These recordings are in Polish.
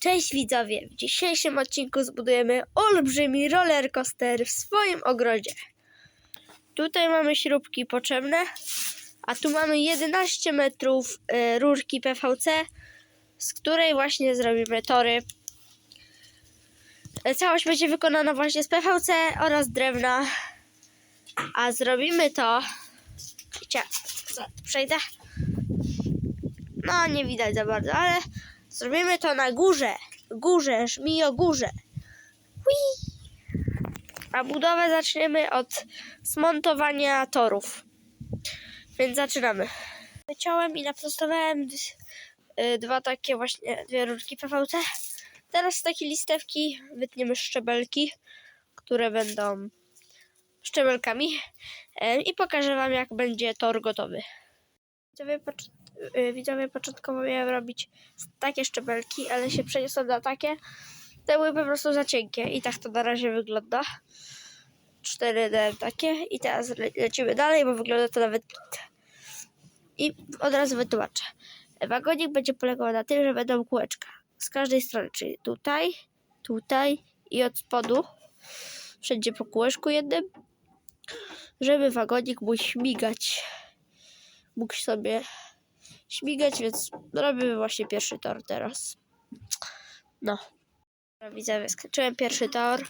Cześć widzowie! W dzisiejszym odcinku zbudujemy olbrzymi roller coaster w swoim ogrodzie. Tutaj mamy śrubki potrzebne, a tu mamy 11 metrów e, rurki PVC, z której właśnie zrobimy tory. E, Całość będzie wykonana właśnie z PVC oraz drewna, a zrobimy to... Przejdę. No, nie widać za bardzo, ale zrobimy to na górze. Górze, szmi o górze. Hui. A budowę zaczniemy od zmontowania torów. Więc zaczynamy. Wyciąłem i naprostowałem y, dwa takie właśnie, dwie rurki PVC. Teraz z listewki wytniemy szczebelki, które będą szczebelkami e, i pokażę wam jak będzie tor gotowy. Y, widzowie początkowo miałem robić takie szczebelki, ale się przeniosłem na takie. Te były po prostu za cienkie i tak to na razie wygląda. Cztery dałem takie i teraz le- lecimy dalej, bo wygląda to nawet. I od razu wytłumaczę. Wagonik będzie polegał na tym, że będą kółeczka z każdej strony, czyli tutaj, tutaj i od spodu. Wszędzie po kółeczku jednym, żeby wagonik mógł śmigać. Mógł sobie śmigać, więc robimy właśnie pierwszy tor teraz. No. Widzowie, skończyłem pierwszy tor.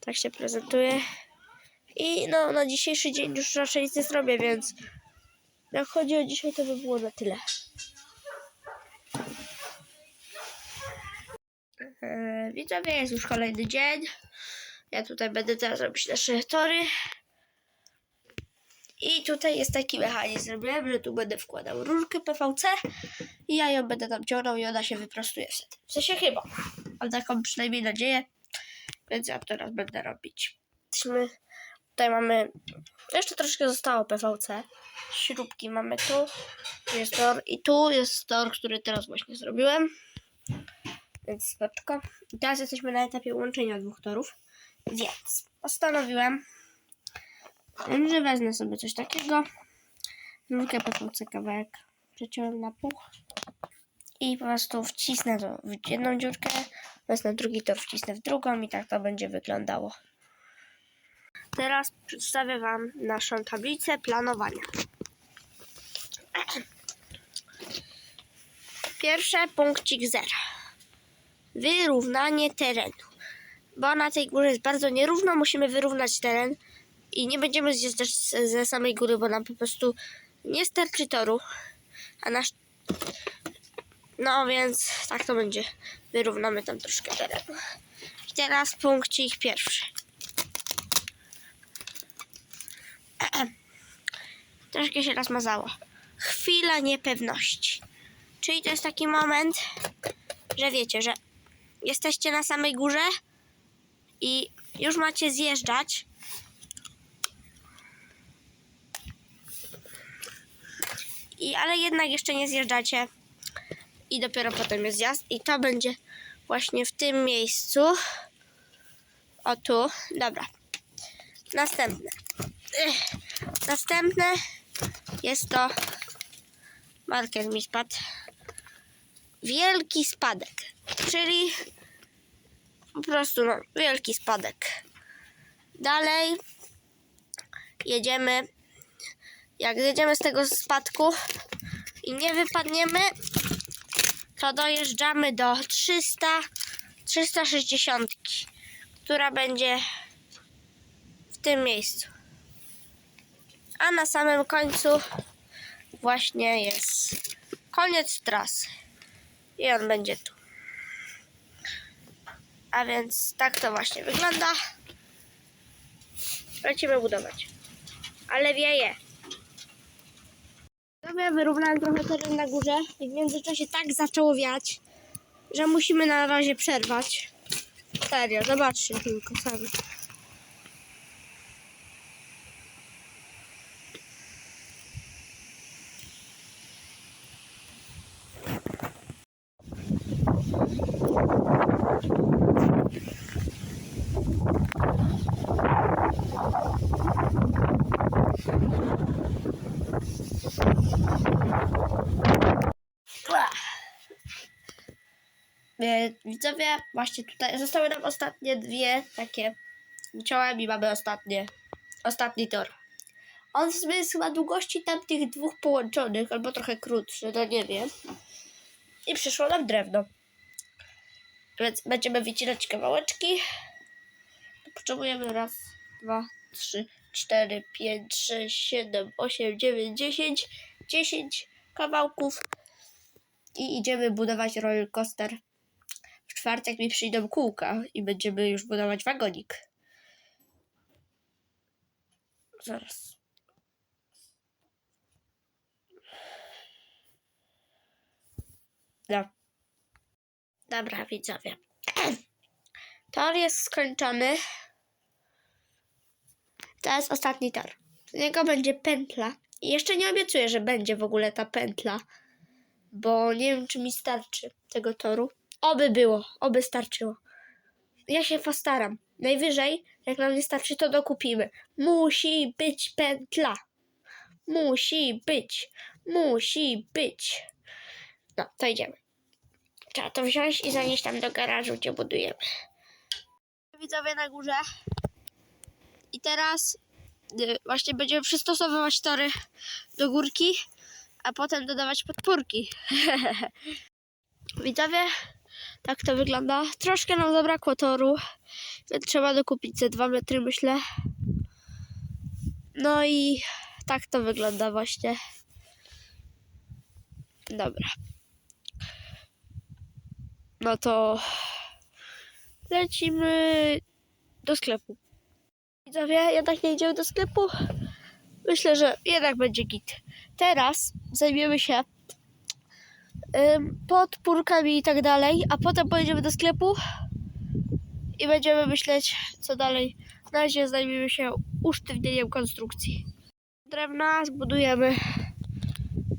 Tak się prezentuje. I no, na dzisiejszy dzień już raczej nic nie zrobię, więc jak chodzi o dzisiaj, to by było na tyle. Eee, Widzowie, jest już kolejny dzień. Ja tutaj będę teraz robić nasze tory. I tutaj jest taki mechanizm. Zrobiłem, że tu będę wkładał rurkę PVC i ja ją będę tam ciągnął i ona się wyprostuje wtedy. W sensie chyba. Mam taką przynajmniej nadzieję. Więc ja teraz będę robić. Jesteśmy, tutaj mamy, jeszcze troszkę zostało PVC. Śrubki mamy tu. Tu jest tor i tu jest tor, który teraz właśnie zrobiłem. Więc spoczko. I teraz jesteśmy na etapie łączenia dwóch torów. Więc postanowiłem, że wezmę sobie coś takiego. Rurkę PVC kawałek przeciąłem na pół. I po prostu wcisnę to w jedną dziurkę, wezmę drugi tor, wcisnę w drugą i tak to będzie wyglądało. Teraz przedstawię Wam naszą tablicę planowania. Pierwsze punkcik zera. Wyrównanie terenu. Bo na tej górze jest bardzo nierówno, musimy wyrównać teren i nie będziemy zjeżdżać ze samej góry, bo nam po prostu nie starczy toru. A nasz no więc tak to będzie. Wyrównamy tam troszkę terenu. I teraz punkcik pierwszy. Troszkę się rozmazało. Chwila niepewności. Czyli to jest taki moment, że wiecie, że jesteście na samej górze i już macie zjeżdżać. I, ale jednak jeszcze nie zjeżdżacie i dopiero potem jest zjazd i to będzie właśnie w tym miejscu. O tu, dobra. Następne. Ech. Następne jest to marker mi spadł. Wielki spadek, czyli po prostu no, wielki spadek. Dalej jedziemy. Jak zjedziemy z tego spadku i nie wypadniemy, to dojeżdżamy do 300, 360, która będzie w tym miejscu. A na samym końcu właśnie jest koniec trasy. I on będzie tu. A więc tak to właśnie wygląda. Lecimy budować. Ale wieje. Dobra, wyrównałem trochę teren na górze i w międzyczasie tak zaczęło wiać, że musimy na razie przerwać. Serio, zobaczcie tylko sami. E, Widzowie, właśnie tutaj zostały nam ostatnie dwie takie ciałem i mamy ostatnie, ostatni tor. On jest chyba długości tamtych dwóch połączonych, albo trochę krótszy, no nie wiem. I przyszło nam drewno. Więc będziemy wycinać kawałeczki. Potrzebujemy raz, dwa, trzy, cztery, pięć, sześć, siedem, osiem, dziewięć, dziesięć, dziesięć kawałków. I idziemy budować roller coaster. Czwartek mi przyjdą kółka i będziemy już budować wagonik. Zaraz. No. Dobra, widzowie. Tor jest skończony. To jest ostatni tor. Z niego będzie pętla. I jeszcze nie obiecuję, że będzie w ogóle ta pętla, bo nie wiem, czy mi starczy tego toru. Oby było, oby starczyło. Ja się postaram. Najwyżej, jak nam nie starczy, to dokupimy. Musi być pętla. Musi być. Musi być. No, to idziemy. Trzeba to wziąć i zanieść tam do garażu, gdzie budujemy. Widzowie na górze. I teraz y, właśnie będziemy przystosowywać tory do górki, a potem dodawać podpórki. Widzowie, tak to wygląda. Troszkę nam zabrakło toru, więc trzeba dokupić ze 2 metry, myślę. No i tak to wygląda właśnie. Dobra. No to lecimy do sklepu. Widzowie, jednak nie idziemy do sklepu. Myślę, że jednak będzie git. Teraz zajmiemy się ym, podpórkami i tak dalej, a potem pojedziemy do sklepu i będziemy myśleć, co dalej. Na razie zajmiemy się usztywnieniem konstrukcji. Drewna zbudujemy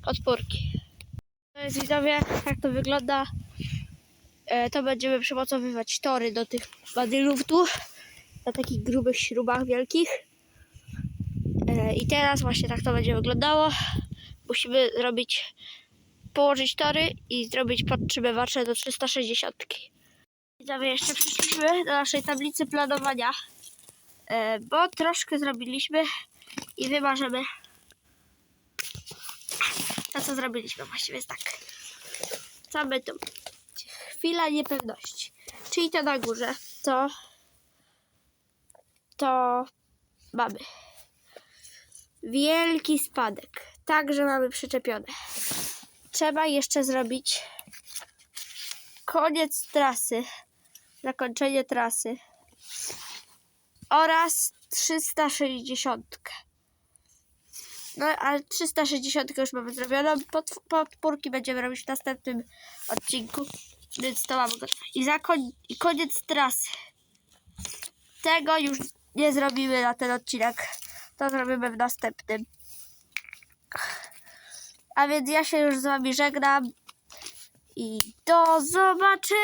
podpórki. To widzowie, jak to wygląda. E, to będziemy przymocowywać tory do tych badylów tu na takich grubych śrubach wielkich. E, I teraz właśnie tak to będzie wyglądało. Musimy zrobić, położyć tory i zrobić podtrzymywacze do 360. Widzowie, jeszcze przyszliśmy do naszej tablicy planowania, e, bo troszkę zrobiliśmy i wymarzymy. To co zrobiliśmy właściwie jest tak. Co my tu? Chwila niepewności. Czyli to na górze, to to mamy wielki spadek. Także mamy przyczepione. Trzeba jeszcze zrobić koniec trasy, zakończenie trasy oraz 360. No, ale 360 już mamy zrobioną. Pod, podpórki będziemy robić w następnym odcinku. Więc to mamy gotowe. I, zakoń, I koniec trasy. Tego już nie zrobimy na ten odcinek. To zrobimy w następnym. A więc ja się już z wami żegnam. I do zobaczenia!